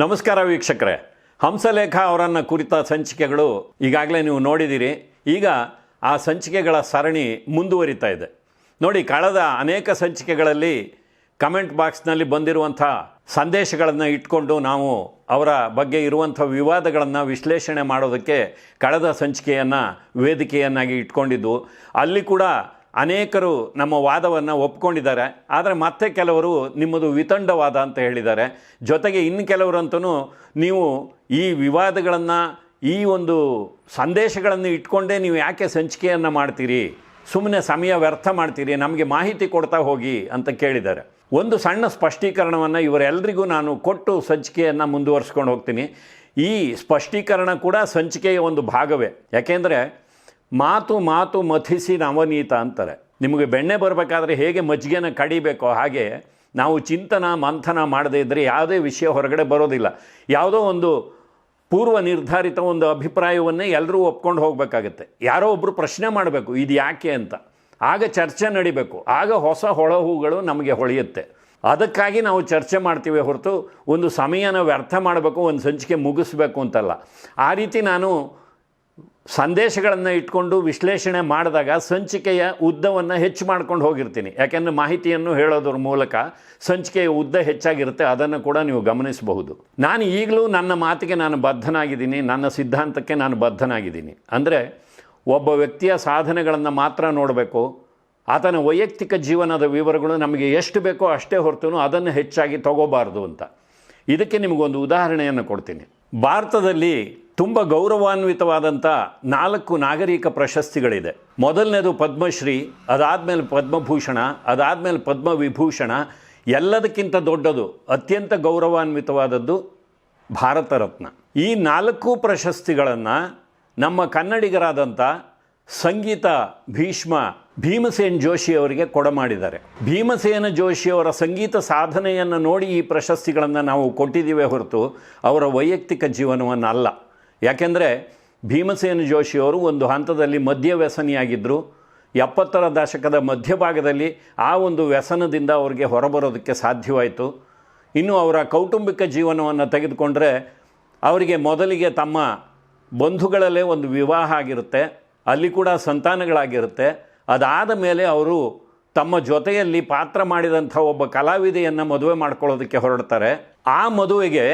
ನಮಸ್ಕಾರ ವೀಕ್ಷಕರೇ. ಹಂಸಲೇಖ ಅವರನ್ನು ಕುರಿತ ಸಂಚಿಕೆಗಳು ಈಗಾಗಲೇ ನೀವು ನೋಡಿದ್ದೀರಿ ಈಗ ಆ ಸಂಚಿಕೆಗಳ ಸರಣಿ ಮುಂದುವರಿತಾ ಇದೆ. ನೋಡಿ, ಕಳೆದ ಅನೇಕ ಸಂಚಿಕೆಗಳಲ್ಲಿ ಕಮೆಂಟ್ ಬಾಕ್ಸ್ನಲ್ಲಿ ಬಂದಿರುವಂಥ ಸಂದೇಶಗಳನ್ನು ಇಟ್ಕೊಂಡು ನಾವು ಅವರ ಬಗ್ಗೆ ಇರುವಂಥ ವಿವಾದಗಳನ್ನು ವಿಶ್ಲೇಷಣೆ ಮಾಡೋದಕ್ಕೆ ಕಳೆದ ಸಂಚಿಕೆಯನ್ನು ವೇದಿಕೆಯನ್ನಾಗಿ ಇಟ್ಕೊಂಡಿದ್ದು. ಅಲ್ಲಿ ಕೂಡ ಅನೇಕರು ನಮ್ಮ ವಾದವನ್ನು ಒಪ್ಕೊಂಡಿದ್ದಾರೆ, ಆದರೆ ಮತ್ತೆ ಕೆಲವರು ನಿಮ್ಮದು ವಿತಂಡವಾದ ಅಂತ ಹೇಳಿದ್ದಾರೆ. ಜೊತೆಗೆ ಇನ್ನು ಕೆಲವರಂತೂ ನೀವು ಈ ವಿವಾದಗಳನ್ನು, ಈ ಒಂದು ಸಂದೇಶಗಳನ್ನು ಇಟ್ಕೊಂಡೇ ನೀವು ಯಾಕೆ ಸಂಚಿಕೆಯನ್ನು ಮಾಡ್ತೀರಿ? ಸುಮ್ಮನೆ ಸಮಯ ವ್ಯರ್ಥ ಮಾಡ್ತೀರಿ, ನಮಗೆ ಮಾಹಿತಿ ಕೊಡ್ತಾ ಹೋಗಿ ಅಂತ ಕೇಳಿದ್ದಾರೆ. ಒಂದು ಸಣ್ಣ ಸ್ಪಷ್ಟೀಕರಣವನ್ನು ಇವರೆಲ್ಲರಿಗೂ ನಾನು ಕೊಟ್ಟು ಸಂಚಿಕೆಯನ್ನು ಮುಂದುವರಿಸ್ಕೊಂಡು ಹೋಗ್ತೀನಿ. ಈ ಸ್ಪಷ್ಟೀಕರಣ ಕೂಡ ಸಂಚಿಕೆಯ ಒಂದು ಭಾಗವೇ. ಯಾಕೆಂದರೆ ಮಾತು ಮಾತು ಮಥಿಸಿ ನವನೀತ ಅಂತಾರೆ. ನಿಮಗೆ ಬೆಣ್ಣೆ ಬರಬೇಕಾದ್ರೆ ಹೇಗೆ ಮಜ್ಜಿಗೆನ ಕಡಿಬೇಕೋ ಹಾಗೆ ನಾವು ಚಿಂತನ ಮಂಥನ ಮಾಡದೇ ಇದ್ದರೆ ಯಾವುದೇ ವಿಷಯ ಹೊರಗಡೆ ಬರೋದಿಲ್ಲ. ಯಾವುದೋ ಒಂದು ಪೂರ್ವ ನಿರ್ಧಾರಿತ ಒಂದು ಅಭಿಪ್ರಾಯವನ್ನೇ ಎಲ್ಲರೂ ಒಪ್ಕೊಂಡು ಹೋಗಬೇಕಾಗತ್ತೆ. ಯಾರೋ ಒಬ್ಬರು ಪ್ರಶ್ನೆ ಮಾಡಬೇಕು, ಇದು ಯಾಕೆ? ಅಂತ. ಆಗ ಚರ್ಚೆ ನಡಿಬೇಕು. ಆಗ ಹೊಸ ಹೊಳಹುಗಳು ನಮಗೆ ಹೊಳೆಯುತ್ತೆ. ಅದಕ್ಕಾಗಿ ನಾವು ಚರ್ಚೆ ಮಾಡ್ತೀವಿ ಹೊರತು ಒಂದು ಸಮಯನ ವ್ಯರ್ಥ ಮಾಡಬೇಕು, ಒಂದು ಸಂಚಿಕೆ ಮುಗಿಸ್ಬೇಕು ಅಂತಲ್ಲ. ಆ ರೀತಿ ನಾನು ಸಂದೇಶಗಳನ್ನು ಇಟ್ಕೊಂಡು ವಿಶ್ಲೇಷಣೆ ಮಾಡಿದಾಗ ಸಂಚಿಕೆಯ ಉದ್ದವನ್ನು ಹೆಚ್ಚು ಮಾಡ್ಕೊಂಡು ಹೋಗಿರ್ತೀನಿ. ಯಾಕೆಂದರೆ ಮಾಹಿತಿಯನ್ನು ಹೇಳೋದ್ರ ಮೂಲಕ ಸಂಚಿಕೆಯ ಉದ್ದ ಹೆಚ್ಚಾಗಿರುತ್ತೆ. ಅದನ್ನು ಕೂಡ ನೀವು ಗಮನಿಸಬಹುದು. ನಾನು ಈಗಲೂ ನನ್ನ ಮಾತಿಗೆ ನಾನು ಬದ್ಧನಾಗಿದ್ದೀನಿ. ನನ್ನ ಸಿದ್ಧಾಂತಕ್ಕೆ ನಾನು ಬದ್ಧನಾಗಿದ್ದೀನಿ. ಅಂದರೆ ಒಬ್ಬ ವ್ಯಕ್ತಿಯ ಸಾಧನೆಗಳನ್ನು ಮಾತ್ರ ನೋಡಬೇಕು. ಆತನ ವೈಯಕ್ತಿಕ ಜೀವನದ ವಿವರಗಳು ನಮಗೆ ಎಷ್ಟು ಬೇಕೋ ಅಷ್ಟೇ ಹೊರತು ಅದನ್ನು ಹೆಚ್ಚಾಗಿ ತಗೋಬಾರ್ದು ಅಂತ. ಇದಕ್ಕೆ ನಿಮಗೊಂದು ಉದಾಹರಣೆಯನ್ನು ಕೊಡ್ತೀನಿ. ಭಾರತದಲ್ಲಿ ತುಂಬ ಗೌರವಾನ್ವಿತವಾದಂಥ ನಾಲ್ಕು ನಾಗರಿಕ ಪ್ರಶಸ್ತಿಗಳಿದೆ. ಮೊದಲನೇದು ಪದ್ಮಶ್ರೀ, ಅದಾದಮೇಲೆ ಪದ್ಮಭೂಷಣ, ಅದಾದಮೇಲೆ ಪದ್ಮವಿಭೂಷಣ, ಎಲ್ಲದಕ್ಕಿಂತ ದೊಡ್ಡದು, ಅತ್ಯಂತ ಗೌರವಾನ್ವಿತವಾದದ್ದು ಭಾರತ ರತ್ನ. ಈ ನಾಲ್ಕು ಪ್ರಶಸ್ತಿಗಳನ್ನು ನಮ್ಮ ಕನ್ನಡಿಗರಾದಂಥ ಸಂಗೀತ, ಭೀಷ್ಮ ಭೀಮಸೇನ್ ಜೋಶಿ ಅವರಿಗೆ ಕೊಡಮಾಡಿದ್ದಾರೆ ಭೀಮಸೇನ ಜೋಶಿಯವರ ಸಂಗೀತ ಸಾಧನೆಯನ್ನು ನೋಡಿ ಈ ಪ್ರಶಸ್ತಿಗಳನ್ನು ನಾವು ಕೊಟ್ಟಿದ್ದೀವಿ ಹೊರತು ಅವರ ವೈಯಕ್ತಿಕ ಜೀವನವನ್ನು ಅಲ್ಲ ಯಾಕೆಂದರೆ ಭೀಮಸೇನ ಜೋಶಿಯವರು ಒಂದು ಹಂತದಲ್ಲಿ ಮದ್ಯ ವ್ಯಸನಿಯಾಗಿದ್ದರು ಎಪ್ಪತ್ತರ ದಶಕದ ಮಧ್ಯಭಾಗದಲ್ಲಿ ಆ ಒಂದು ವ್ಯಸನದಿಂದ ಅವರಿಗೆ ಹೊರಬರೋದಕ್ಕೆ ಸಾಧ್ಯವಾಯಿತು. ಇನ್ನು ಅವರ ಕೌಟುಂಬಿಕ ಜೀವನವನ್ನು ತೆಗೆದುಕೊಂಡ್ರೆ ಅವರಿಗೆ ಮೊದಲಿಗೆ ತಮ್ಮ ಬಂಧುಗಳಲ್ಲೇ ಒಂದು ವಿವಾಹ ಆಗಿರುತ್ತೆ. ಅಲ್ಲಿ ಕೂಡ ಸಂತಾನಗಳಾಗಿರುತ್ತೆ. ಅದಾದ ಮೇಲೆ ಅವರು ತಮ್ಮ ಜೊತೆಯಲ್ಲಿ ಪಾತ್ರ ಮಾಡಿದಂಥ ಒಬ್ಬ ಕಲಾವಿದೆಯನ್ನು ಮದುವೆ ಮಾಡ್ಕೊಳ್ಳೋದಕ್ಕೆ ಹೊರಡ್ತಾರೆ. ಆ ಮದುವೆಗೆ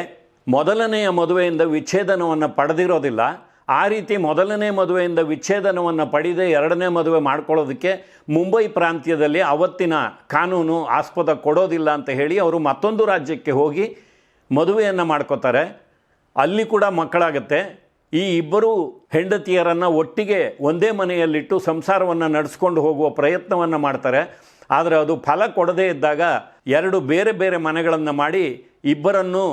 ಮೊದಲನೆಯ ಮದುವೆಯಿಂದ ವಿಚ್ಛೇದನವನ್ನು ಪಡೆದಿರೋದಿಲ್ಲ. ಆ ರೀತಿ ಮೊದಲನೇ ಮದುವೆಯಿಂದ ವಿಚ್ಛೇದನವನ್ನು ಪಡೆದೇ ಎರಡನೇ ಮದುವೆ ಮಾಡ್ಕೊಳ್ಳೋದಕ್ಕೆ ಮುಂಬೈ ಪ್ರಾಂತ್ಯದಲ್ಲಿ ಅವತ್ತಿನ ಕಾನೂನು ಆಸ್ಪದ ಕೊಡೋದಿಲ್ಲ ಅಂತ ಹೇಳಿ ಅವರು ಮತ್ತೊಂದು ರಾಜ್ಯಕ್ಕೆ ಹೋಗಿ ಮದುವೆಯನ್ನು ಮಾಡ್ಕೋತಾರೆ. ಅಲ್ಲಿ ಕೂಡ ಮಕ್ಕಳಾಗತ್ತೆ. ಈ ಇಬ್ಬರು ಹೆಂಡತಿಯರನ್ನು ಒಟ್ಟಿಗೆ ಒಂದೇ ಮನೆಯಲ್ಲಿಟ್ಟು ಸಂಸಾರವನ್ನು ನಡೆಸ್ಕೊಂಡು ಹೋಗುವ ಪ್ರಯತ್ನವನ್ನು ಮಾಡ್ತಾರೆ. ಆದರೆ ಅದು ಫಲ ಕೊಡದೇ ಇದ್ದಾಗ ಎರಡು ಬೇರೆ ಬೇರೆ ಮನೆಗಳನ್ನು ಮಾಡಿ ಇಬ್ಬರನ್ನು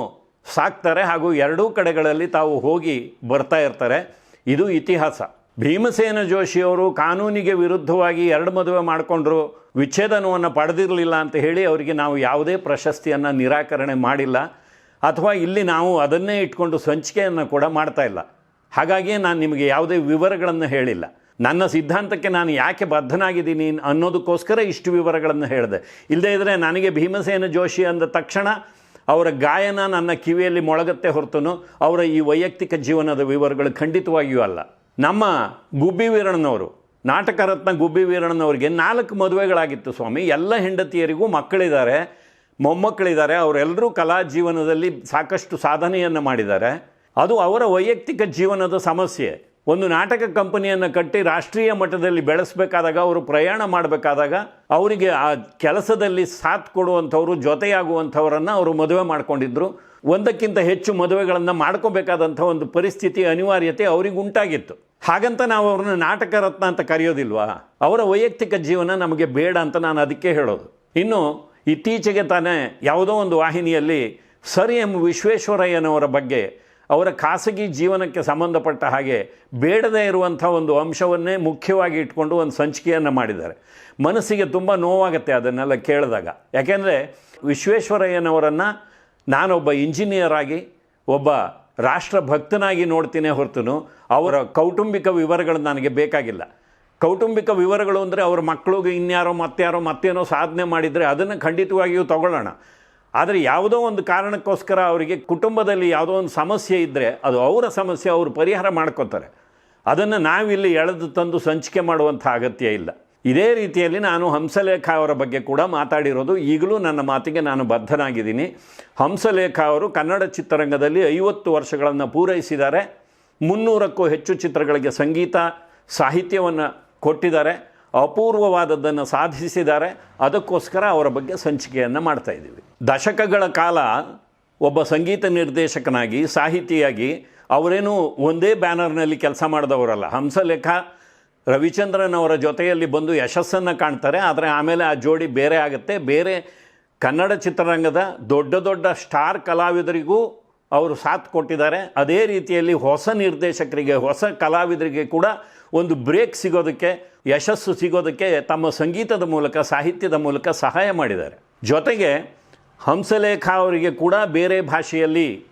ಸಾಕ್ತಾರೆ ಹಾಗೂ ಎರಡೂ ಕಡೆಗಳಲ್ಲಿ ತಾವು ಹೋಗಿ ಬರ್ತಾ ಇರ್ತಾರೆ. ಇದು ಇತಿಹಾಸ. ಭೀಮಸೇನ ಜೋಶಿಯವರು ಕಾನೂನಿಗೆ ವಿರುದ್ಧವಾಗಿ ಎರಡು ಮದುವೆ ಮಾಡಿಕೊಂಡ್ರು, ವಿಚ್ಛೇದನವನ್ನು ಪಡೆದಿರಲಿಲ್ಲ ಅಂತ ಹೇಳಿ ಅವರಿಗೆ ನಾವು ಯಾವುದೇ ಪ್ರಶಸ್ತಿಯನ್ನು ನಿರಾಕರಣೆ ಮಾಡಿಲ್ಲ. ಅಥವಾ ಇಲ್ಲಿ ನಾವು ಅದನ್ನೇ ಇಟ್ಕೊಂಡು ಸಂಚಿಕೆಯನ್ನು ಕೂಡ ಮಾಡ್ತಾ ಇಲ್ಲ. ಹಾಗಾಗಿ ನಾನು ನಿಮಗೆ ಯಾವುದೇ ವಿವರಗಳನ್ನು ಹೇಳಿಲ್ಲ. ನನ್ನ ಸಿದ್ಧಾಂತಕ್ಕೆ ನಾನು ಯಾಕೆ ಬದ್ಧನಾಗಿದ್ದೀನಿ ಅನ್ನೋದಕ್ಕೋಸ್ಕರ ಇಷ್ಟು ವಿವರಗಳನ್ನು ಹೇಳಿದೆ. ಇಲ್ಲದೇ ಇದ್ದರೆ ನನಗೆ ಭೀಮಸೇನ ಜೋಶಿ ಅಂದ ತಕ್ಷಣ ಅವರ ಗಾಯನ ನನ್ನ ಕಿವಿಯಲ್ಲಿ ಮೊಳಗತ್ತೆ ಹೊರತುನು ಅವರ ಈ ವೈಯಕ್ತಿಕ ಜೀವನದ ವಿವರಗಳು ಖಂಡಿತವಾಗಿಯೂ ಅಲ್ಲ. ನಮ್ಮ ಗುಬ್ಬಿ ವೀರಣ್ಣನವರು, ನಾಟಕ ರತ್ನ ಗುಬ್ಬಿ ವೀರಣ್ಣನವರಿಗೆ ನಾಲ್ಕು ಮದುವೆಗಳಾಗಿತ್ತು ಸ್ವಾಮಿ. ಎಲ್ಲ ಹೆಂಡತಿಯರಿಗೂ ಮಕ್ಕಳಿದ್ದಾರೆ, ಮೊಮ್ಮಕ್ಕಳಿದ್ದಾರೆ, ಅವರೆಲ್ಲರೂ ಕಲಾ ಜೀವನದಲ್ಲಿ ಸಾಕಷ್ಟು ಸಾಧನೆಯನ್ನು ಮಾಡಿದ್ದಾರೆ. ಅದು ಅವರ ವೈಯಕ್ತಿಕ ಜೀವನದ ಸಮಸ್ಯೆ. ಒಂದು ನಾಟಕ ಕಂಪನಿಯನ್ನು ಕಟ್ಟಿ ರಾಷ್ಟ್ರೀಯ ಮಟ್ಟದಲ್ಲಿ ಬೆಳೆಸಬೇಕಾದಾಗ, ಅವರು ಪ್ರಯಾಣ ಮಾಡಬೇಕಾದಾಗ, ಅವರಿಗೆ ಆ ಕೆಲಸದಲ್ಲಿ ಸಾಥ್ ಕೊಡುವಂಥವ್ರು, ಜೊತೆಯಾಗುವಂಥವರನ್ನು ಅವರು ಮದುವೆ ಮಾಡಿಕೊಂಡಿದ್ದರು ಒಂದಕ್ಕಿಂತ ಹೆಚ್ಚು ಮದುವೆಗಳನ್ನು ಮಾಡ್ಕೋಬೇಕಾದಂಥ ಒಂದು ಪರಿಸ್ಥಿತಿ, ಅನಿವಾರ್ಯತೆ ಅವ್ರಿಗೆ ಉಂಟಾಗಿತ್ತು ಹಾಗಂತ ನಾವು ಅವ್ರನ್ನ ನಾಟಕ ರತ್ನ ಅಂತ ಕರೆಯೋದಿಲ್ವಾ? ಅವರ ವೈಯಕ್ತಿಕ ಜೀವನ ನಮಗೆ ಬೇಡ ಅಂತ ನಾನು ಅದಕ್ಕೆ ಹೇಳೋದು. ಇನ್ನು, ಇತ್ತೀಚೆಗೆ ತಾನೇ ಯಾವುದೋ ಒಂದು ವಾಹಿನಿಯಲ್ಲಿ ಸರ್ ಎಂ ವಿಶ್ವೇಶ್ವರಯ್ಯನವರ ಬಗ್ಗೆ ಅವರ ಖಾಸಗಿ ಜೀವನಕ್ಕೆ ಸಂಬಂಧಪಟ್ಟ ಹಾಗೆ ಬೇಡದೇ ಇರುವಂಥ ಒಂದು ಅಂಶವನ್ನೇ ಮುಖ್ಯವಾಗಿ ಇಟ್ಕೊಂಡು ಒಂದು ಸಂಚಿಕೆಯನ್ನು ಮಾಡಿದ್ದಾರೆ. ಮನಸ್ಸಿಗೆ ತುಂಬ ನೋವಾಗುತ್ತೆ ಅದನ್ನೆಲ್ಲ ಕೇಳಿದಾಗ. ಯಾಕೆಂದರೆ ವಿಶ್ವೇಶ್ವರಯ್ಯನವರನ್ನು ನಾನೊಬ್ಬ ಇಂಜಿನಿಯರ್ ಆಗಿ ಒಬ್ಬ ರಾಷ್ಟ್ರಭಕ್ತನಾಗಿ ನೋಡ್ತೀನಿ ಹೊರತುನು ಅವರ ಕೌಟುಂಬಿಕ ವಿವರಗಳು ನನಗೆ ಬೇಕಾಗಿಲ್ಲ. ಕೌಟುಂಬಿಕ ವಿವರಗಳು ಅಂದರೆ ಅವ್ರ ಮಕ್ಕಳಿಗೆ ಇನ್ಯಾರೋ ಮತ್ತಾರೋ ಮತ್ತೇನೋ ಸಾಧನೆ ಮಾಡಿದರೆ ಅದನ್ನು ಖಂಡಿತವಾಗಿಯೂ ತಗೊಳ್ಳೋಣ. ಆದರೆ ಯಾವುದೋ ಒಂದು ಕಾರಣಕ್ಕೋಸ್ಕರ ಅವರಿಗೆ ಕುಟುಂಬದಲ್ಲಿ ಯಾವುದೋ ಒಂದು ಸಮಸ್ಯೆ ಇದ್ದರೆ ಅದು ಅವರ ಸಮಸ್ಯೆ, ಅವರು ಪರಿಹಾರ ಮಾಡ್ಕೋತಾರೆ. ಅದನ್ನು ನಾವಿಲ್ಲಿ ಎಳೆದು ತಂದು ಸಂಚಿಕೆ ಮಾಡುವಂಥ ಅಗತ್ಯ ಇಲ್ಲ. ಇದೇ ರೀತಿಯಲ್ಲಿ ನಾನು ಹಂಸಲೇಖ ಅವರ ಬಗ್ಗೆ ಕೂಡ ಮಾತಾಡಿರೋದು. ಈಗಲೂ ನನ್ನ ಮಾತಿಗೆ ನಾನು ಬದ್ಧನಾಗಿದ್ದೀನಿ. ಹಂಸಲೇಖ ಅವರು ಕನ್ನಡ ಚಿತ್ರರಂಗದಲ್ಲಿ ಐವತ್ತು ವರ್ಷಗಳನ್ನು ಪೂರೈಸಿದ್ದಾರೆ. ಮುನ್ನೂರಕ್ಕೂ ಹೆಚ್ಚು ಚಿತ್ರಗಳಿಗೆ ಸಂಗೀತ, ಸಾಹಿತ್ಯವನ್ನು ಕೊಟ್ಟಿದ್ದಾರೆ. ಅಪೂರ್ವವಾದದ್ದನ್ನು ಸಾಧಿಸಿದ್ದಾರೆ. ಅದಕ್ಕೋಸ್ಕರ ಅವರ ಬಗ್ಗೆ ಸಂಚಿಕೆಯನ್ನು ಮಾಡ್ತಾ ಇದ್ದೀವಿ. ದಶಕಗಳ ಕಾಲ ಒಬ್ಬ ಸಂಗೀತ ನಿರ್ದೇಶಕನಾಗಿ, ಸಾಹಿತಿಯಾಗಿ ಅವರೇನು ಒಂದೇ ಬ್ಯಾನರ್ನಲ್ಲಿ ಕೆಲಸ ಮಾಡಿದವರಲ್ಲ. ಹಂಸಲೇಖ ರವಿಚಂದ್ರನ್ ಅವರ ಜೊತೆಯಲ್ಲಿ ಬಂದು ಯಶಸ್ಸನ್ನು ಕಾಣ್ತಾರೆ. ಆದರೆ ಆಮೇಲೆ ಆ ಜೋಡಿ ಬೇರೆ ಆಗುತ್ತೆ. ಬೇರೆ ಕನ್ನಡ ಚಿತ್ರರಂಗದ ದೊಡ್ಡ ದೊಡ್ಡ ಸ್ಟಾರ್ ಕಲಾವಿದರಿಗೂ ಅವರು ಸಾಥ್ ಕೊಟ್ಟಿದ್ದಾರೆ. ಅದೇ ರೀತಿಯಲ್ಲಿ ಹೊಸ ನಿರ್ದೇಶಕರಿಗೆ, ಹೊಸ ಕಲಾವಿದರಿಗೆ ಕೂಡ ಒಂದು ಬ್ರೇಕ್ ಸಿಗೋದಕ್ಕೆ, ಯಶಸ್ಸು ಸಿಗೋದಕ್ಕೆ ತಮ್ಮ ಸಂಗೀತದ ಮೂಲಕ, ಸಾಹಿತ್ಯದ ಮೂಲಕ ಸಹಾಯ ಮಾಡಿದ್ದಾರೆ. ಜೊತೆಗೆ ಹಂಸಲೇಖ ಅವರಿಗೆ ಕೂಡ ಬೇರೆ ಭಾಷೆಯಲ್ಲಿ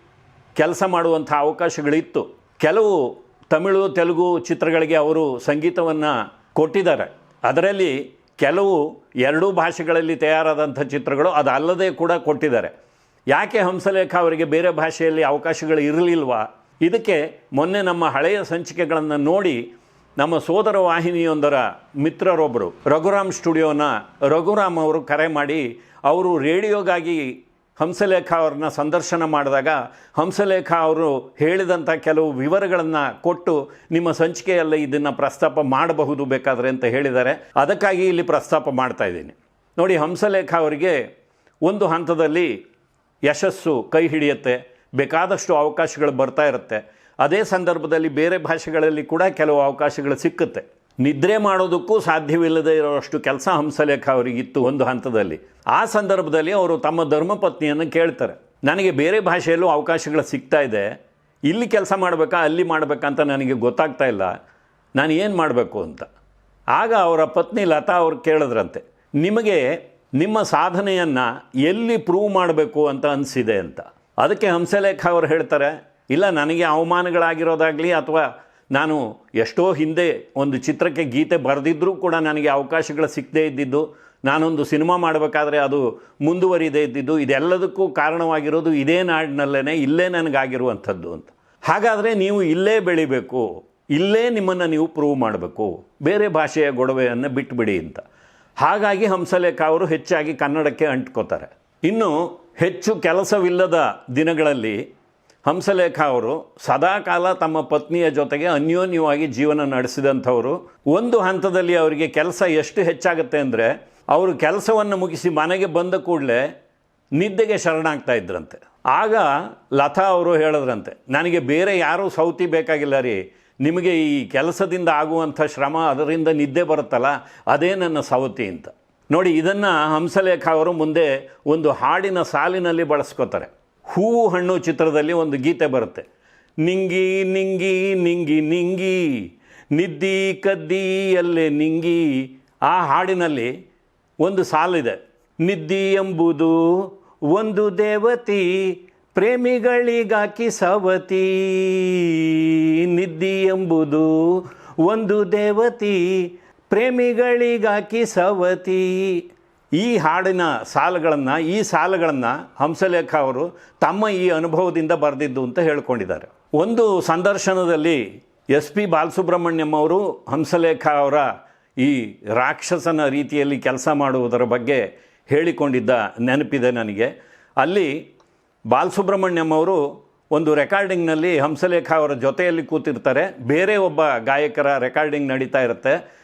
ಕೆಲಸ ಮಾಡುವಂಥ ಅವಕಾಶಗಳಿತ್ತು. ಕೆಲವು ತಮಿಳು, ತೆಲುಗು ಚಿತ್ರಗಳಿಗೆ ಅವರು ಸಂಗೀತವನ್ನು ಕೊಟ್ಟಿದ್ದಾರೆ. ಅದರಲ್ಲಿ ಕೆಲವು ಎರಡೂ ಭಾಷೆಗಳಲ್ಲಿ ತಯಾರಾದಂಥ ಚಿತ್ರಗಳು ಅದಲ್ಲದೆ ಕೂಡ ಕೊಟ್ಟಿದ್ದಾರೆ. ಯಾಕೆ ಹಂಸಲೇಖ ಅವರಿಗೆ ಬೇರೆ ಭಾಷೆಯಲ್ಲಿ ಅವಕಾಶಗಳು ಇರಲಿಲ್ವಾ? ಇದಕ್ಕೆ ಮೊನ್ನೆ ನಮ್ಮ ಹಳೆಯ ಸಂಚಿಕೆಗಳನ್ನು ನೋಡಿ ನಮ್ಮ ಸೋದರ ವಾಹಿನಿಯೊಂದರ ಮಿತ್ರರೊಬ್ಬರು ರಘುರಾಮ್ ಸ್ಟುಡಿಯೋನ ರಘುರಾಮ್ ಅವರು ಕರೆ ಮಾಡಿ, ಅವರು ರೇಡಿಯೋಗಾಗಿ ಹಂಸಲೇಖ ಅವ್ರನ್ನ ಸಂದರ್ಶನ ಮಾಡಿದಾಗ, ಹಂಸಲೇಖ ಅವರು ಹೇಳಿದಂಥ ಕೆಲವು ವಿವರಗಳನ್ನು ಕೊಟ್ಟು ನಿಮ್ಮ ಸಂಚಿಕೆಯಲ್ಲಿ ಇದನ್ನು ಪ್ರಸ್ತಾಪ ಮಾಡಬಹುದು ಬೇಕಾದರೆ ಅಂತ ಹೇಳಿದ್ದಾರೆ. ಅದಕ್ಕಾಗಿ ಇಲ್ಲಿ ಪ್ರಸ್ತಾಪ ಮಾಡ್ತಾ ಇದ್ದೀನಿ. ನೋಡಿ, ಹಂಸಲೇಖ ಅವರಿಗೆ ಒಂದು ಹಂತದಲ್ಲಿ ಯಶಸ್ಸು ಕೈ ಹಿಡಿಯುತ್ತೆ, ಬೇಕಾದಷ್ಟು ಅವಕಾಶಗಳು ಬರ್ತಾ ಇರುತ್ತೆ. ಅದೇ ಸಂದರ್ಭದಲ್ಲಿ ಬೇರೆ ಭಾಷೆಗಳಲ್ಲಿ ಕೂಡ ಕೆಲವು ಅವಕಾಶಗಳು ಸಿಕ್ಕುತ್ತೆ. ನಿದ್ರೆ ಮಾಡೋದಕ್ಕೂ ಸಾಧ್ಯವಿಲ್ಲದೆ ಇರೋಷ್ಟು ಕೆಲಸ ಹಂಸಲೇಖ ಅವರಿಗಿತ್ತು ಒಂದು ಹಂತದಲ್ಲಿ. ಆ ಸಂದರ್ಭದಲ್ಲಿ ಅವರು ತಮ್ಮ ಧರ್ಮಪತ್ನಿಯನ್ನು ಕೇಳ್ತಾರೆ. ನನಗೆ ಬೇರೆ ಭಾಷೆಯಲ್ಲೂ ಅವಕಾಶಗಳು ಸಿಗ್ತಾ ಇದೆ. ಇಲ್ಲಿ ಕೆಲಸ ಮಾಡಬೇಕಾ, ಅಲ್ಲಿ ಮಾಡಬೇಕಂತ ನನಗೆ ಗೊತ್ತಾಗ್ತಾ ಇಲ್ಲ. ನಾನು ಏನು ಮಾಡಬೇಕು ಅಂತ. ಆಗ ಅವರ ಪತ್ನಿ ಲತಾ ಅವ್ರು ಕೇಳಿದ್ರಂತೆ, ನಿಮಗೆ ನಿಮ್ಮ ಸಾಧನೆಯನ್ನು ಎಲ್ಲಿ ಪ್ರೂವ್ ಮಾಡಬೇಕು ಅಂತ ಅನಿಸಿದೆ ಅಂತ. ಅದಕ್ಕೆ ಹಂಸಲೇಖ ಅವರು ಹೇಳ್ತಾರೆ ಇಲ್ಲ, ನನಗೆ ಅವಮಾನಗಳಾಗಿರೋದಾಗಲಿ ಅಥವಾ ನಾನು ಎಷ್ಟೋ ಹಿಂದೆ ಒಂದು ಚಿತ್ರಕ್ಕೆ ಗೀತೆ ಬರೆದಿದ್ದರೂ ಕೂಡ ನನಗೆ ಅವಕಾಶಗಳು ಸಿಕ್ಕದೇ ಇದ್ದಿದ್ದು, ನಾನೊಂದು ಸಿನಿಮಾ ಮಾಡಬೇಕಾದ್ರೆ ಅದು ಮುಂದುವರಿದೇ ಇದ್ದಿದ್ದು, ಇದೆಲ್ಲದಕ್ಕೂ ಕಾರಣವಾಗಿರೋದು ಇದೇ ನಾಡಿನಲ್ಲೇ ಇಲ್ಲೇ ನನಗಾಗಿರುವಂಥದ್ದು ಅಂತ. ಹಾಗಾದರೆ ನೀವು ಇಲ್ಲೇ ಬೆಳಿಬೇಕು, ಇಲ್ಲೇ ನಿಮ್ಮನ್ನು ನೀವು ಪ್ರೂವ್ ಮಾಡಬೇಕು, ಬೇರೆ ಭಾಷೆಯ ಗೊಡವೆಯನ್ನು ಬಿಟ್ಟುಬಿಡಿ ಅಂತ. ಹಾಗಾಗಿ ಹಂಸಲೇಖ ಅವರು ಹೆಚ್ಚಾಗಿ ಕನ್ನಡಕ್ಕೆ ಅಂಟ್ಕೋತಾರೆ. ಇನ್ನು ಹೆಚ್ಚು ಕೆಲಸವಿಲ್ಲದ ದಿನಗಳಲ್ಲಿ ಹಂಸಲೇಖ ಅವರು ಸದಾಕಾಲ ತಮ್ಮ ಪತ್ನಿಯ ಜೊತೆಗೆ ಅನ್ಯೋನ್ಯವಾಗಿ ಜೀವನ ನಡೆಸಿದಂಥವರು. ಒಂದು ಹಂತದಲ್ಲಿ ಅವರಿಗೆ ಕೆಲಸ ಎಷ್ಟು ಹೆಚ್ಚಾಗುತ್ತೆ ಅಂದರೆ, ಅವರು ಕೆಲಸವನ್ನು ಮುಗಿಸಿ ಮನೆಗೆ ಬಂದ ಕೂಡಲೇ ನಿದ್ದೆಗೆ ಶರಣಾಗ್ತಾ ಇದ್ರಂತೆ. ಆಗ ಲತಾ ಅವರು ಹೇಳಿದ್ರಂತೆ, ನನಗೆ ಬೇರೆ ಯಾರೂ ಸೌತಿ ಬೇಕಾಗಿಲ್ಲ ರೀ. ನಿಮಗೆ ಈ ಕೆಲಸದಿಂದ ಆಗುವಂಥ ಶ್ರಮ ಅದರಿಂದ ನಿದ್ದೆ ಬರುತ್ತಲ್ಲ, ಅದೇ ನನ್ನ ಸೌತಿ ಅಂತ. ನೋಡಿ, ಇದನ್ನು ಹಂಸಲೇಖ ಅವರು ಮುಂದೆ ಒಂದು ಹಾಡಿನ ಸಾಲಿನಲ್ಲಿ ಬಳಸ್ಕೋತಾರೆ. ಹೂವು ಹಣ್ಣು ಚಿತ್ರದಲ್ಲಿ ಒಂದು ಗೀತೆ ಬರುತ್ತೆ. ನಿಂಗಿ ನಿಂಗಿ ನಿಂಗಿ ನಿಂಗಿ, ನಿದ್ದಿ, ಕದ್ದಿ, ಅಲ್ಲೇ ನಿಂಗಿ. ಆ ಹಾಡಿನಲ್ಲಿ ಒಂದು ಸಾಲಿದೆ ನಿದ್ದಿ ಎಂಬುದು ಒಂದು ದೇವತಿ, ಪ್ರೇಮಿಗಳಿಗಾಕಿ ಸವತಿ. ನಿದ್ದಿ ಎಂಬುದು ಒಂದು ದೇವತಿ, ಪ್ರೇಮಿಗಳಿಗಾಕಿ ಸವತಿ. ಈ ಹಾಡಿನ ಸಾಲುಗಳನ್ನು, ಈ ಸಾಲುಗಳನ್ನು ಹಂಸಲೇಖ ಅವರು ತಮ್ಮ ಈ ಅನುಭವದಿಂದ ಬರೆದಿದ್ದು ಅಂತ ಹೇಳ್ಕೊಂಡಿದ್ದಾರೆ. ಒಂದು ಸಂದರ್ಶನದಲ್ಲಿ ಎಸ್ ಪಿ ಬಾಲಸುಬ್ರಹ್ಮಣ್ಯಂ ಅವರು ಹಂಸಲೇಖ ಅವರ ಈ ರಾಕ್ಷಸನ ರೀತಿಯಲ್ಲಿ ಕೆಲಸ ಮಾಡುವುದರ ಬಗ್ಗೆ ಹೇಳಿಕೊಂಡಿದ್ದ ನೆನಪಿದೆ ನನಗೆ. ಅಲ್ಲಿ ಬಾಲಸುಬ್ರಹ್ಮಣ್ಯಂ ಅವರು ಒಂದು ರೆಕಾರ್ಡಿಂಗ್ನಲ್ಲಿ ಹಂಸಲೇಖ ಅವರ ಜೊತೆಯಲ್ಲಿ ಕೂತಿರ್ತಾರೆ. ಬೇರೆ ಒಬ್ಬ ಗಾಯಕರ ರೆಕಾರ್ಡಿಂಗ್ ನಡೀತಾ ಇರುತ್ತೆ.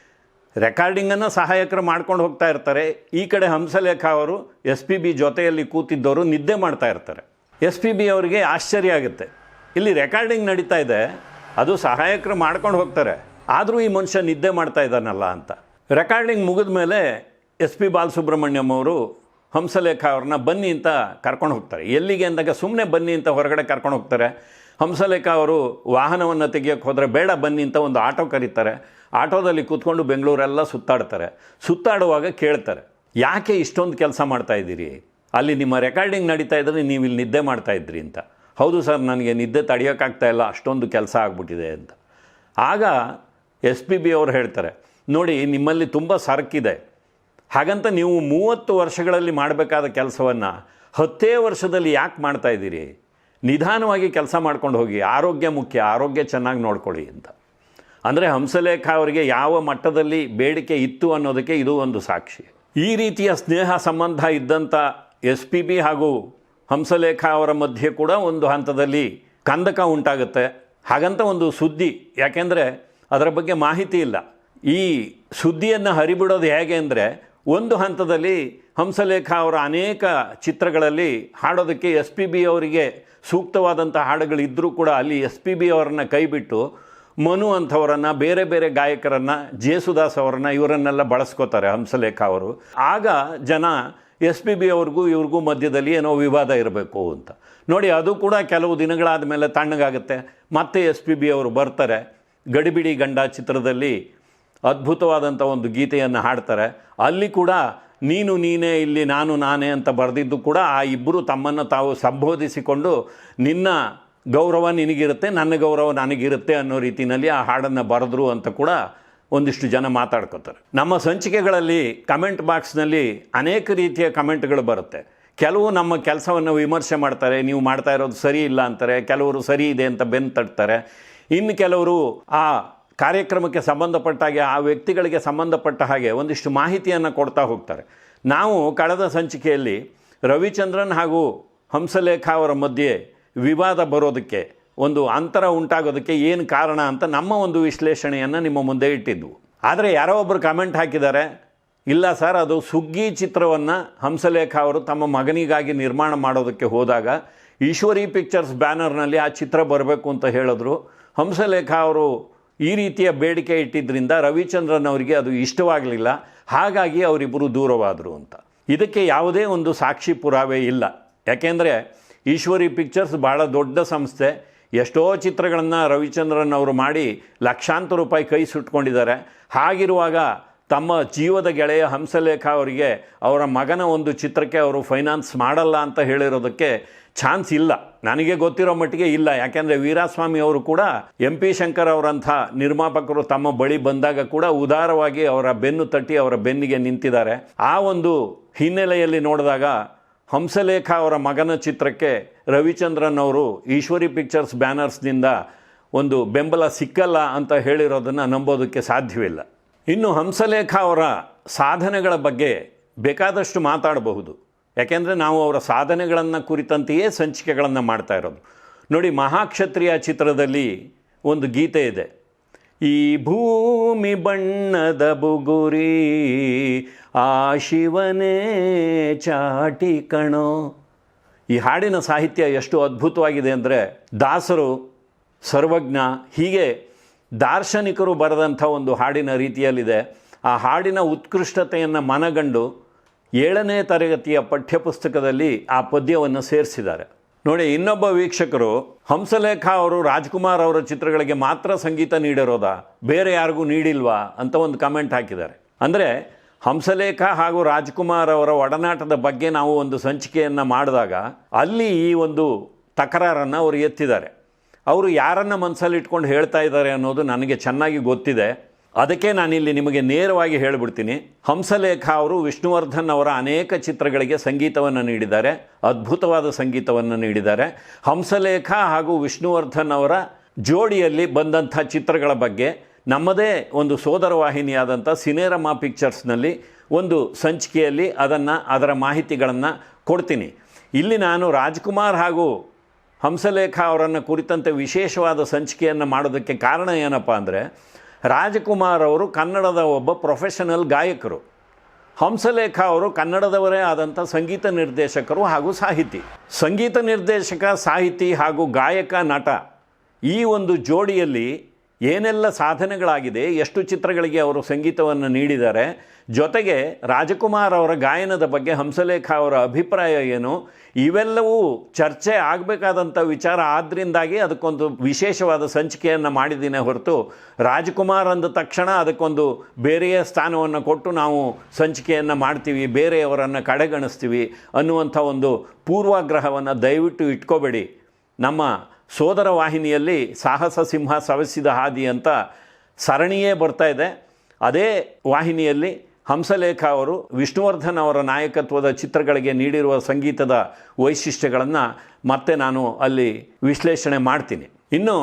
ರೆಕಾರ್ಡಿಂಗನ್ನು ಸಹಾಯಕರು ಮಾಡ್ಕೊಂಡು ಹೋಗ್ತಾ ಇರ್ತಾರೆ. ಈ ಕಡೆ ಹಂಸಲೇಖ ಅವರು ಎಸ್ ಪಿ ಬಿ ಜೊತೆಯಲ್ಲಿ ಕೂತಿದ್ದವರು ನಿದ್ದೆ ಮಾಡ್ತಾ ಇರ್ತಾರೆ. ಎಸ್ ಪಿ ಬಿ ಅವರಿಗೆ ಆಶ್ಚರ್ಯ ಆಗುತ್ತೆ. ಇಲ್ಲಿ ರೆಕಾರ್ಡಿಂಗ್ ನಡೀತಾ ಇದೆ. ಅದು ಸಹಾಯಕರು ಮಾಡ್ಕೊಂಡು ಹೋಗ್ತಾರೆ. ಆದರೂ ಈ ಮನುಷ್ಯ ನಿದ್ದೆ ಮಾಡ್ತಾ ಇದ್ದಾನಲ್ಲ ಅಂತ. ರೆಕಾರ್ಡಿಂಗ್ ಮುಗಿದ ಮೇಲೆ ಎಸ್ ಪಿ ಬಾಲಸುಬ್ರಹ್ಮಣ್ಯಂ ಅವರು ಹಂಸಲೇಖ ಅವ್ರನ್ನ ಬನ್ನಿ ಅಂತ ಕರ್ಕೊಂಡು ಹೋಗ್ತಾರೆ. ಎಲ್ಲಿಗೆ ಅಂದಾಗ ಸುಮ್ಮನೆ ಬನ್ನಿ ಅಂತ ಹೊರಗಡೆ ಕರ್ಕೊಂಡು ಹೋಗ್ತಾರೆ. ಹಂಸಲೇಖ ಅವರು ವಾಹನವನ್ನು ತೆಗಿಯೋಕ್ಕೆ ಹೋದರೆ ಬೇಡ ಬನ್ನಿ ಅಂತ ಒಂದು ಆಟೋ ಕರೀತಾರೆ. ಆಟೋದಲ್ಲಿ ಕೂತ್ಕೊಂಡು ಬೆಂಗಳೂರೆಲ್ಲ ಸುತ್ತಾಡ್ತಾರೆ. ಸುತ್ತಾಡುವಾಗ ಕೇಳ್ತಾರೆ, ಯಾಕೆ ಇಷ್ಟೊಂದು ಕೆಲಸ ಮಾಡ್ತಾ ಇದ್ದೀರಿ? ಅಲ್ಲಿ ನಿಮ್ಮ ರೆಕಾರ್ಡಿಂಗ್ ನಡೀತಾ ಇದ್ದರೆ ನೀವು ಇಲ್ಲಿ ನಿದ್ದೆ ಮಾಡ್ತಾ ಇದ್ರಿ ಅಂತ. ಹೌದು ಸರ್, ನನಗೆ ನಿದ್ದೆ ತಡೆಯೋಕ್ಕಾಗ್ತಾ ಇಲ್ಲ, ಅಷ್ಟೊಂದು ಕೆಲಸ ಆಗ್ಬಿಟ್ಟಿದೆ ಅಂತ. ಆಗ ಎಸ್ ಪಿ ಬಿ ಅವರು ಹೇಳ್ತಾರೆ, ನೋಡಿ, ನಿಮ್ಮಲ್ಲಿ ತುಂಬ ಸರಕಿದೆ. ಹಾಗಂತ ನೀವು ಮೂವತ್ತು ವರ್ಷಗಳಲ್ಲಿ ಮಾಡಬೇಕಾದ ಕೆಲಸವನ್ನು ಹತ್ತೇ ವರ್ಷದಲ್ಲಿ ಯಾಕೆ ಮಾಡ್ತಾ ಇದ್ದೀರಿ? ನಿಧಾನವಾಗಿ ಕೆಲಸ ಮಾಡ್ಕೊಂಡು ಹೋಗಿ, ಆರೋಗ್ಯ ಮುಖ್ಯ, ಆರೋಗ್ಯ ಚೆನ್ನಾಗಿ ನೋಡ್ಕೊಳ್ಳಿ ಅಂತ. ಅಂದರೆ ಹಂಸಲೇಖ ಅವರಿಗೆ ಯಾವ ಮಟ್ಟದಲ್ಲಿ ಬೇಡಿಕೆ ಇತ್ತು ಅನ್ನೋದಕ್ಕೆ ಇದು ಒಂದು ಸಾಕ್ಷಿ. ಈ ರೀತಿಯ ಸ್ನೇಹ ಸಂಬಂಧ ಇದ್ದಂಥ ಎಸ್ ಪಿ ಬಿ ಹಾಗೂ ಹಂಸಲೇಖ ಅವರ ಮಧ್ಯೆ ಕೂಡ ಒಂದು ಹಂತದಲ್ಲಿ ಕಂದಕ ಉಂಟಾಗುತ್ತೆ. ಹಾಗಂತ ಒಂದು ಸುದ್ದಿ, ಯಾಕೆಂದರೆ ಅದರ ಬಗ್ಗೆ ಮಾಹಿತಿ ಇಲ್ಲ. ಈ ಸುದ್ದಿಯನ್ನು ಹರಿಬಿಡೋದು ಹೇಗೆ ಅಂದರೆ ಒಂದು ಹಂತದಲ್ಲಿ ಹಂಸಲೇಖ ಅವರ ಅನೇಕ ಚಿತ್ರಗಳಲ್ಲಿ ಹಾಡೋದಕ್ಕೆ ಎಸ್ ಪಿ ಬಿ ಅವರಿಗೆ ಸೂಕ್ತವಾದಂಥ ಹಾಡುಗಳಿದ್ದರೂ ಕೂಡ ಅಲ್ಲಿ ಎಸ್ ಪಿ ಬಿ ಅವರನ್ನು ಕೈಬಿಟ್ಟು ಮನು ಅಂಥವರನ್ನು, ಬೇರೆ ಬೇರೆ ಗಾಯಕರನ್ನು, ಜೇಸುದಾಸ್ ಅವರನ್ನು ಇವರನ್ನೆಲ್ಲ ಬಳಸ್ಕೋತಾರೆ ಹಂಸಲೇಖ ಅವರು. ಆಗ ಜನ ಎಸ್ ಪಿ ಬಿ ಅವ್ರಿಗೂ ಇವ್ರಿಗೂ ಮಧ್ಯದಲ್ಲಿ ಏನೋ ವಿವಾದ ಇರಬೇಕು ಅಂತ. ನೋಡಿ, ಅದು ಕೂಡ ಕೆಲವು ದಿನಗಳಾದ ಮೇಲೆ ತಣ್ಣಗಾಗುತ್ತೆ. ಮತ್ತೆ ಎಸ್ ಪಿ ಬಿ ಅವರು ಬರ್ತಾರೆ. ಗಡಿಬಿಡಿ ಗಂಡ ಚಿತ್ರದಲ್ಲಿ ಅದ್ಭುತವಾದಂಥ ಒಂದು ಗೀತೆಯನ್ನು ಹಾಡ್ತಾರೆ. ಅಲ್ಲಿ ಕೂಡ ನೀನು ನೀನೇ, ಇಲ್ಲಿ ನಾನು ನಾನೇ ಅಂತ ಬರೆದಿದ್ದು ಕೂಡ ಆ ಇಬ್ಬರು ತಮ್ಮನ್ನು ತಾವು ಸಂಬೋಧಿಸಿಕೊಂಡು ನಿನ್ನ ಗೌರವ ನಿನಗಿರುತ್ತೆ, ನನ್ನ ಗೌರವ ನನಗಿರುತ್ತೆ ಅನ್ನೋ ರೀತಿಯಲ್ಲಿ ಆ ಹಾಡನ್ನು ಬರೆದ್ರು ಅಂತ ಕೂಡ ಒಂದಿಷ್ಟು ಜನ ಮಾತಾಡ್ಕೋತಾರೆ. ನಮ್ಮ ಸಂಚಿಕೆಗಳಲ್ಲಿ ಕಮೆಂಟ್ ಬಾಕ್ಸ್ನಲ್ಲಿ ಅನೇಕ ರೀತಿಯ ಕಮೆಂಟ್ಗಳು ಬರುತ್ತೆ. ಕೆಲವು ನಮ್ಮ ಕೆಲಸವನ್ನು ವಿಮರ್ಶೆ ಮಾಡ್ತಾರೆ, ನೀವು ಮಾಡ್ತಾ ಇರೋದು ಸರಿ ಇಲ್ಲ ಅಂತಾರೆ, ಕೆಲವರು ಸರಿ ಇದೆ ಅಂತ ಬೆನ್ನು ತಟ್ತಾರೆ. ಇನ್ನು ಕೆಲವರು ಆ ಕಾರ್ಯಕ್ರಮಕ್ಕೆ ಸಂಬಂಧಪಟ್ಟ ಹಾಗೆ, ಆ ವ್ಯಕ್ತಿಗಳಿಗೆ ಸಂಬಂಧಪಟ್ಟ ಹಾಗೆ ಒಂದಿಷ್ಟು ಮಾಹಿತಿಯನ್ನು ಕೊಡ್ತಾ ಹೋಗ್ತಾರೆ. ನಾವು ಕಳೆದ ಸಂಚಿಕೆಯಲ್ಲಿ ರವಿಚಂದ್ರನ್ ಹಾಗೂ ಹಂಸಲೇಖ ಅವರ ಮಧ್ಯೆ ವಿವಾದ ಬರೋದಕ್ಕೆ, ಒಂದು ಅಂತರ ಉಂಟಾಗೋದಕ್ಕೆ ಏನು ಕಾರಣ ಅಂತ ನಮ್ಮ ಒಂದು ವಿಶ್ಲೇಷಣೆಯನ್ನು ನಿಮ್ಮ ಮುಂದೆ ಇಟ್ಟಿದ್ವು. ಆದರೆ ಯಾರೋ ಒಬ್ಬರು ಕಮೆಂಟ್ ಹಾಕಿದ್ದಾರೆ, ಇಲ್ಲ ಸರ್, ಅದು ಸುಗ್ಗಿ ಚಿತ್ರವನ್ನು ಹಂಸಲೇಖ ಅವರು ತಮ್ಮ ಮಗನಿಗಾಗಿ ನಿರ್ಮಾಣ ಮಾಡೋದಕ್ಕೆ ಹೋದಾಗ ಈಶ್ವರಿ ಪಿಕ್ಚರ್ಸ್ ಬ್ಯಾನರ್ನಲ್ಲಿ ಆ ಚಿತ್ರ ಬರಬೇಕು ಅಂತ ಹೇಳಿದ್ರು. ಹಂಸಲೇಖ ಅವರು ಈ ರೀತಿಯ ಬೇಡಿಕೆ ಇಟ್ಟಿದ್ದರಿಂದ ರವಿಚಂದ್ರನ್ ಅವರಿಗೆ ಅದು ಇಷ್ಟವಾಗಲಿಲ್ಲ. ಹಾಗಾಗಿ ಅವರಿಬ್ಬರು ದೂರವಾದರು ಅಂತ. ಇದಕ್ಕೆ ಯಾವುದೇ ಒಂದು ಸಾಕ್ಷಿ ಪುರಾವೆ ಇಲ್ಲ. ಯಾಕೆಂದರೆ ಈಶ್ವರಿ ಪಿಕ್ಚರ್ಸ್ ಭಾಳ ದೊಡ್ಡ ಸಂಸ್ಥೆ. ಎಷ್ಟೋ ಚಿತ್ರಗಳನ್ನು ರವಿಚಂದ್ರನ್ ಅವರು ಮಾಡಿ ಲಕ್ಷಾಂತರ ರೂಪಾಯಿ ಕೈ ಸುಟ್ಕೊಂಡಿದ್ದಾರೆ. ಹಾಗಿರುವಾಗ ತಮ್ಮ ಜೀವದ ಗೆಳೆಯ ಹಂಸಲೇಖ ಅವರಿಗೆ ಅವರ ಮಗನ ಒಂದು ಚಿತ್ರಕ್ಕೆ ಅವರು ಫೈನಾನ್ಸ್ ಮಾಡಲ್ಲ ಅಂತ ಹೇಳಿರೋದಕ್ಕೆ ಚಾನ್ಸ್ ಇಲ್ಲ. ನನಗೆ ಗೊತ್ತಿರೋ ಮಟ್ಟಿಗೆ ಇಲ್ಲ. ಯಾಕೆಂದರೆ ವೀರಾಸ್ವಾಮಿ ಅವರು ಕೂಡ ಎಂ ಪಿ ಶಂಕರ್ ಅವರಂಥ ನಿರ್ಮಾಪಕರು ತಮ್ಮ ಬಳಿ ಬಂದಾಗ ಕೂಡ ಉದಾರವಾಗಿ ಅವರ ಬೆನ್ನು ತಟ್ಟಿ ಅವರ ಬೆನ್ನಿಗೆ ನಿಂತಿದ್ದಾರೆ. ಆ ಒಂದು ಹಿನ್ನೆಲೆಯಲ್ಲಿ ನೋಡಿದಾಗ ಹಂಸಲೇಖ ಅವರ ಮಗನ ಚಿತ್ರಕ್ಕೆ ರವಿಚಂದ್ರನ್ ಅವರು ಈಶ್ವರಿ ಪಿಕ್ಚರ್ಸ್ ಬ್ಯಾನರ್ಸ್ನಿಂದ ಒಂದು ಬೆಂಬಲ ಸಿಕ್ಕಲ್ಲ ಅಂತ ಹೇಳಿರೋದನ್ನು ನಂಬೋದಕ್ಕೆ ಸಾಧ್ಯವಿಲ್ಲ. ಇನ್ನು ಹಂಸಲೇಖ ಅವರ ಸಾಧನೆಗಳ ಬಗ್ಗೆ ಬೇಕಾದಷ್ಟು ಮಾತಾಡಬಹುದು. ಯಾಕೆಂದರೆ ನಾವು ಅವರ ಸಾಧನೆಗಳನ್ನು ಕುರಿತಂತೆಯೇ ಸಂಚಿಕೆಗಳನ್ನು ಮಾಡ್ತಾ ಇರೋದು. ನೋಡಿ, ಮಹಾಕ್ಷತ್ರಿಯ ಚಿತ್ರದಲ್ಲಿ ಒಂದು ಗೀತೆ ಇದೆ. ಈ ಭೂಮಿ ಬಣ್ಣದ ಬುಗುರಿ, ಆ ಶಿವನೇ ಚಾಟಿ ಕಣೋ. ಈ ಹಾಡಿನ ಸಾಹಿತ್ಯ ಎಷ್ಟು ಅದ್ಭುತವಾಗಿದೆ ಅಂದರೆ ದಾಸರು, ಸರ್ವಜ್ಞ, ಹೀಗೆ ದಾರ್ಶನಿಕರು ಬರೆದಂಥ ಒಂದು ಹಾಡಿನ ರೀತಿಯಲ್ಲಿದೆ. ಆ ಹಾಡಿನ ಉತ್ಕೃಷ್ಟತೆಯನ್ನು ಮನಗಂಡು ಏಳನೇ ತರಗತಿಯ ಪಠ್ಯಪುಸ್ತಕದಲ್ಲಿ ಆ ಪದ್ಯವನ್ನು ಸೇರಿಸಿದ್ದಾರೆ. ನೋಡಿ, ಇನ್ನೊಬ್ಬ ವೀಕ್ಷಕರು, ಹಂಸಲೇಖ ಅವರು, ರಾಜ್ಕುಮಾರ್ ಅವರ ಚಿತ್ರಗಳಿಗೆ ಮಾತ್ರ ಸಂಗೀತ ನೀಡಿರೋದಾ? ಬೇರೆ ಯಾರಿಗೂ ನೀಡಿಲ್ವಾ? ಅಂತ ಒಂದು ಕಮೆಂಟ್ ಹಾಕಿದ್ದಾರೆ. ಅಂದರೆ, ಹಂಸಲೇಖ ಹಾಗೂ ರಾಜ್ಕುಮಾರ್ ಅವರ ಒಡನಾಟದ ಬಗ್ಗೆ ನಾವು ಒಂದು ಸಂಚಿಕೆಯನ್ನು ಮಾಡಿದಾಗ, ಅಲ್ಲಿ ಈ ಒಂದು ತಕರಾರನ್ನು ಅವರು ಎತ್ತಿದ್ದಾರೆ. ಅವರು ಯಾರನ್ನು ಮನಸ್ಸಲ್ಲಿ ಇಟ್ಕೊಂಡು ಹೇಳ್ತಾ ಇದ್ದಾರೆ ಅನ್ನೋದು ನನಗೆ ಚೆನ್ನಾಗಿ ಗೊತ್ತಿದೆ. ಅದಕ್ಕೆ ನಾನಿಲ್ಲಿ ನಿಮಗೆ ನೇರವಾಗಿ ಹೇಳಿಬಿಡ್ತೀನಿ. ಹಂಸಲೇಖ ಅವರು ವಿಷ್ಣುವರ್ಧನ್ ಅವರ ಅನೇಕ ಚಿತ್ರಗಳಿಗೆ ಸಂಗೀತವನ್ನು ನೀಡಿದ್ದಾರೆ. ಅದ್ಭುತವಾದ ಸಂಗೀತವನ್ನು ನೀಡಿದ್ದಾರೆ. ಹಂಸಲೇಖ ಹಾಗೂ ವಿಷ್ಣುವರ್ಧನ್ ಅವರ ಜೋಡಿಯಲ್ಲಿ ಬಂದಂಥ ಚಿತ್ರಗಳ ಬಗ್ಗೆ ನಮ್ಮದೇ ಒಂದು ಸೋದರ ವಾಹಿನಿಯಾದಂಥ ಸಿನೇರಮಾ ಪಿಕ್ಚರ್ಸ್ನಲ್ಲಿ ಒಂದು ಸಂಚಿಕೆಯಲ್ಲಿ ಅದನ್ನು, ಅದರ ಮಾಹಿತಿಗಳನ್ನು ಕೊಡ್ತೀನಿ. ಇಲ್ಲಿ ನಾನು ರಾಜ್ಕುಮಾರ್ ಹಾಗೂ ಹಂಸಲೇಖ ಅವರನ್ನು ಕುರಿತಂತೆ ವಿಶೇಷವಾದ ಸಂಚಿಕೆಯನ್ನು ಮಾಡೋದಕ್ಕೆ ಕಾರಣ ಏನಪ್ಪ ಅಂದರೆ ರಾಜಕುಮಾರ್ ಅವರು ಕನ್ನಡದ ಒಬ್ಬ ಪ್ರೊಫೆಷನಲ್ ಗಾಯಕರು. ಹಂಸಲೇಖ ಅವರು ಕನ್ನಡದವರೇ ಆದಂಥ ಸಂಗೀತ ನಿರ್ದೇಶಕರು ಹಾಗೂ ಸಾಹಿತಿ. ಸಂಗೀತ ನಿರ್ದೇಶಕ, ಸಾಹಿತಿ ಹಾಗೂ ಗಾಯಕ ನಟ ಈ ಒಂದು ಜೋಡಿಯಲ್ಲಿ ಏನೆಲ್ಲ ಸಾಧನೆಗಳಾಗಿದೆ, ಎಷ್ಟು ಚಿತ್ರಗಳಿಗೆ ಅವರು ಸಂಗೀತವನ್ನು ನೀಡಿದ್ದಾರೆ, ಜೊತೆಗೆ ರಾಜಕುಮಾರ್ ಅವರ ಗಾಯನದ ಬಗ್ಗೆ ಹಂಸಲೇಖ ಅವರ ಅಭಿಪ್ರಾಯ ಏನು, ಇವೆಲ್ಲವೂ ಚರ್ಚೆ ಆಗಬೇಕಾದಂಥ ವಿಚಾರ ಆದ್ದರಿಂದಾಗಿ ಅದಕ್ಕೊಂದು ವಿಶೇಷವಾದ ಸಂಚಿಕೆಯನ್ನು ಮಾಡಿದ್ದೀನಿ ಹೊರತು, ರಾಜಕುಮಾರ್ ಅಂದ ತಕ್ಷಣ ಅದಕ್ಕೊಂದು ಬೇರೆಯ ಸ್ಥಾನವನ್ನು ಕೊಟ್ಟು ನಾವು ಸಂಚಿಕೆಯನ್ನು ಮಾಡ್ತೀವಿ, ಬೇರೆಯವರನ್ನು ಕಡೆಗಣಿಸ್ತೀವಿ ಅನ್ನುವಂಥ ಒಂದು ಪೂರ್ವಾಗ್ರಹವನ್ನು ದಯವಿಟ್ಟು ಇಟ್ಕೋಬೇಡಿ. ನಮ್ಮ ಸೋದರ ವಾಹಿನಿಯಲ್ಲಿ ಸಾಹಸ ಸಿಂಹ ಸವೆಸಿದ ಹಾದಿ ಅಂತ ಸರಣಿಯೇ ಬರ್ತಾ ಇದೆ. ಅದೇ ವಾಹಿನಿಯಲ್ಲಿ ಹಂಸಲೇಖ ಅವರು ವಿಷ್ಣುವರ್ಧನ್ ಅವರ ನಾಯಕತ್ವದ ಚಿತ್ರಗಳಿಗೆ ನೀಡಿರುವ ಸಂಗೀತದ ವೈಶಿಷ್ಟ್ಯಗಳನ್ನು ಮತ್ತೆ ನಾನು ಅಲ್ಲಿ ವಿಶ್ಲೇಷಣೆ ಮಾಡ್ತೀನಿ. ಇನ್ನು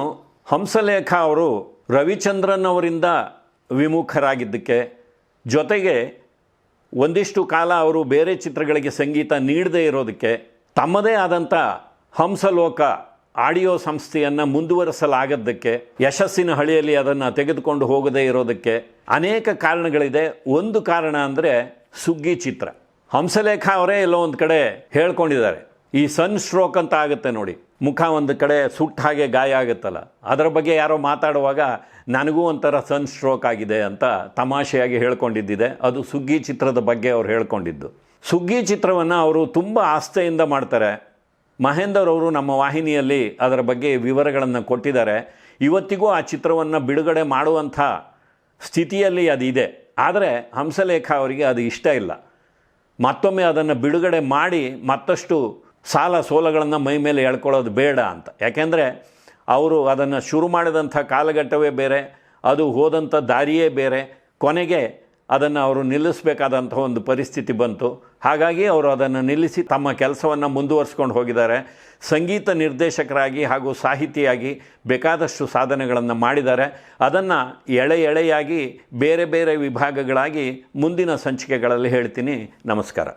ಹಂಸಲೇಖ ಅವರು ರವಿಚಂದ್ರನ್ ಅವರಿಂದ ವಿಮುಖರಾಗಿದ್ದಕ್ಕೆ ಜೊತೆಗೆ ಒಂದಿಷ್ಟು ಕಾಲ ಅವರು ಬೇರೆ ಚಿತ್ರಗಳಿಗೆ ಸಂಗೀತ ನೀಡದೇ ಇರೋದಕ್ಕೆ ತಮ್ಮದೇ ಆದಂಥ ಹಂಸಲೋಕ ಆಡಿಯೋ ಸಂಸ್ಥೆಯನ್ನು ಮುಂದುವರಿಸಲಾಗದ್ದಕ್ಕೆ, ಯಶಸ್ಸಿನ ಹಳಿಯಲ್ಲಿ ಅದನ್ನು ತೆಗೆದುಕೊಂಡು ಹೋಗದೇ ಇರೋದಕ್ಕೆ ಅನೇಕ ಕಾರಣಗಳಿದೆ. ಒಂದು ಕಾರಣ ಅಂದರೆ ಸುಗ್ಗಿ ಚಿತ್ರ. ಹಂಸಲೇಖ ಅವರೇ ಎಲ್ಲೋ ಒಂದು ಕಡೆ ಹೇಳ್ಕೊಂಡಿದ್ದಾರೆ. ಈ ಸನ್ ಸ್ಟ್ರೋಕ್ ಅಂತ ಆಗುತ್ತೆ ನೋಡಿ. ಮುಖ ಒಂದು ಕಡೆ ಸುಟ್ಟ ಹಾಗೆ ಗಾಯ ಆಗುತ್ತಲ್ಲ. ಅದರ ಬಗ್ಗೆ ಯಾರೋ ಮಾತಾಡುವಾಗ ನನಗೂ ಒಂಥರ ಸನ್ ಸ್ಟ್ರೋಕ್ ಆಗಿದೆ ಅಂತ ತಮಾಷೆಯಾಗಿ ಹೇಳ್ಕೊಂಡಿದ್ದಿದೆ. ಅದು ಸುಗ್ಗಿ ಚಿತ್ರದ ಬಗ್ಗೆ ಅವ್ರು ಹೇಳ್ಕೊಂಡಿದ್ದು. ಸುಗ್ಗಿ ಚಿತ್ರವನ್ನು ಅವರು ತುಂಬ ಆಸ್ಥೆಯಿಂದ ಮಾಡ್ತಾರೆ. ಮಹೇಂದರ್ ಅವರು ನಮ್ಮ ವಾಹಿನಿಯಲ್ಲಿ ಅದರ ಬಗ್ಗೆ ವಿವರಗಳನ್ನು ಕೊಟ್ಟಿದ್ದಾರೆ. ಇವತ್ತಿಗೂ ಆ ಚಿತ್ರವನ್ನು ಬಿಡುಗಡೆ ಮಾಡುವಂಥ ಸ್ಥಿತಿಯಲ್ಲಿ ಅದು ಇದೆ ಆದರೆ ಹಂಸಲೇಖ ಅವರಿಗೆ ಅದು ಇಷ್ಟ ಇಲ್ಲ. ಮತ್ತೊಮ್ಮೆ ಅದನ್ನು ಬಿಡುಗಡೆ ಮಾಡಿ ಮತ್ತಷ್ಟು ಸಾಲ ಸೋಲಗಳನ್ನು ಮೈ ಮೇಲೆ ಎಳ್ಕೊಳ್ಳೋದು ಬೇಡ ಅಂತ. ಯಾಕೆಂದರೆ ಅವರು ಅದನ್ನು ಶುರು ಮಾಡಿದಂಥ ಕಾಲಘಟ್ಟವೇ ಬೇರೆ, ಅದು ಹೋದಂಥ ದಾರಿಯೇ ಬೇರೆ. ಕೊನೆಗೆ ಅದನ್ನು ಅವರು ನಿಲ್ಲಿಸಬೇಕಾದಂಥ ಒಂದು ಪರಿಸ್ಥಿತಿ ಬಂತು. ಹಾಗಾಗಿ ಅವರು ಅದನ್ನು ನಿಲ್ಲಿಸಿ ತಮ್ಮ ಕೆಲಸವನ್ನು ಮುಂದುವರಿಸ್ಕೊಂಡು ಹೋಗಿದ್ದಾರೆ. ಸಂಗೀತ ನಿರ್ದೇಶಕರಾಗಿ ಹಾಗೂ ಸಾಹಿತಿಯಾಗಿ ಬೇಕಾದಷ್ಟು ಸಾಧನೆಗಳನ್ನು ಮಾಡಿದ್ದಾರೆ. ಅದನ್ನು ಎಳೆ ಎಳೆಯಾಗಿ ಬೇರೆ ಬೇರೆ ವಿಭಾಗಗಳಾಗಿ ಮುಂದಿನ ಸಂಚಿಕೆಗಳಲ್ಲಿ ಹೇಳ್ತೀನಿ. ನಮಸ್ಕಾರ.